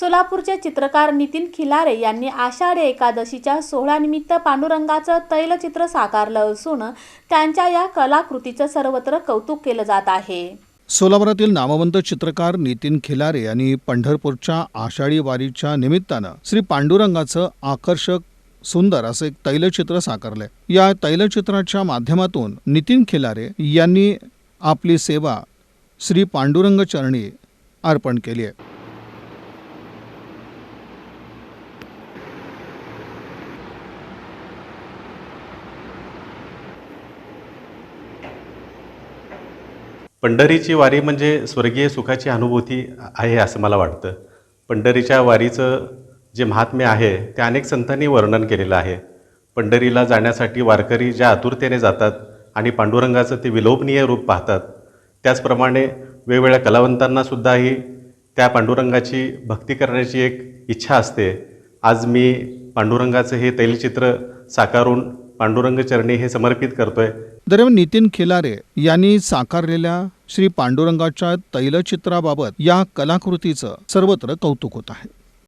सोलापूरचे चित्रकार नितीन खिलारे यांनी आषाढी एकादशीच्या सोहळ्यानिमित्त पांडुरंगाचं तैलचित्र साकारलं असून त्यांच्या या कलाकृतीचं सर्वत्र कौतुक केलं जात आहे. सोलापुरातील नामवंत चित्रकार नितीन खिलारे यांनी पंढरपूरच्या आषाढी वारीच्या निमित्तानं श्री पांडुरंगाचं आकर्षक सुंदर असं एक तैलचित्र साकारलंय. या तैलचित्राच्या माध्यमातून नितीन खिलारे यांनी आपली सेवा श्री पांडुरंग चरणी अर्पण केली आहे. पंढरीची वारी म्हणजे स्वर्गीय सुखाची अनुभूती आहे असं मला वाटतं. पंढरीच्या वारीचं जे महात्म्य आहे ते अनेक संतांनी वर्णन केलेलं आहे. पंढरीला जाण्यासाठी वारकरी ज्या आतुरतेने जातात आणि पांडुरंगाचं ते विलोभनीय रूप पाहतात त्याचप्रमाणे वेगवेगळ्या कलावंतांनासुद्धाही त्या पांडुरंगाची भक्ती करण्याची एक इच्छा असते. आज मी पांडुरंगाचं हे तैलचित्र साकारून पांडुरंग चरणी हे समर्पित करतोय. दरम्यान नितीन खिलारे यांनी साकारलेल्या श्री पांडुरंगाच्या तैलचित्राबाबत या कलाकृतीचं सर्वत्र कौतुक होत आहे.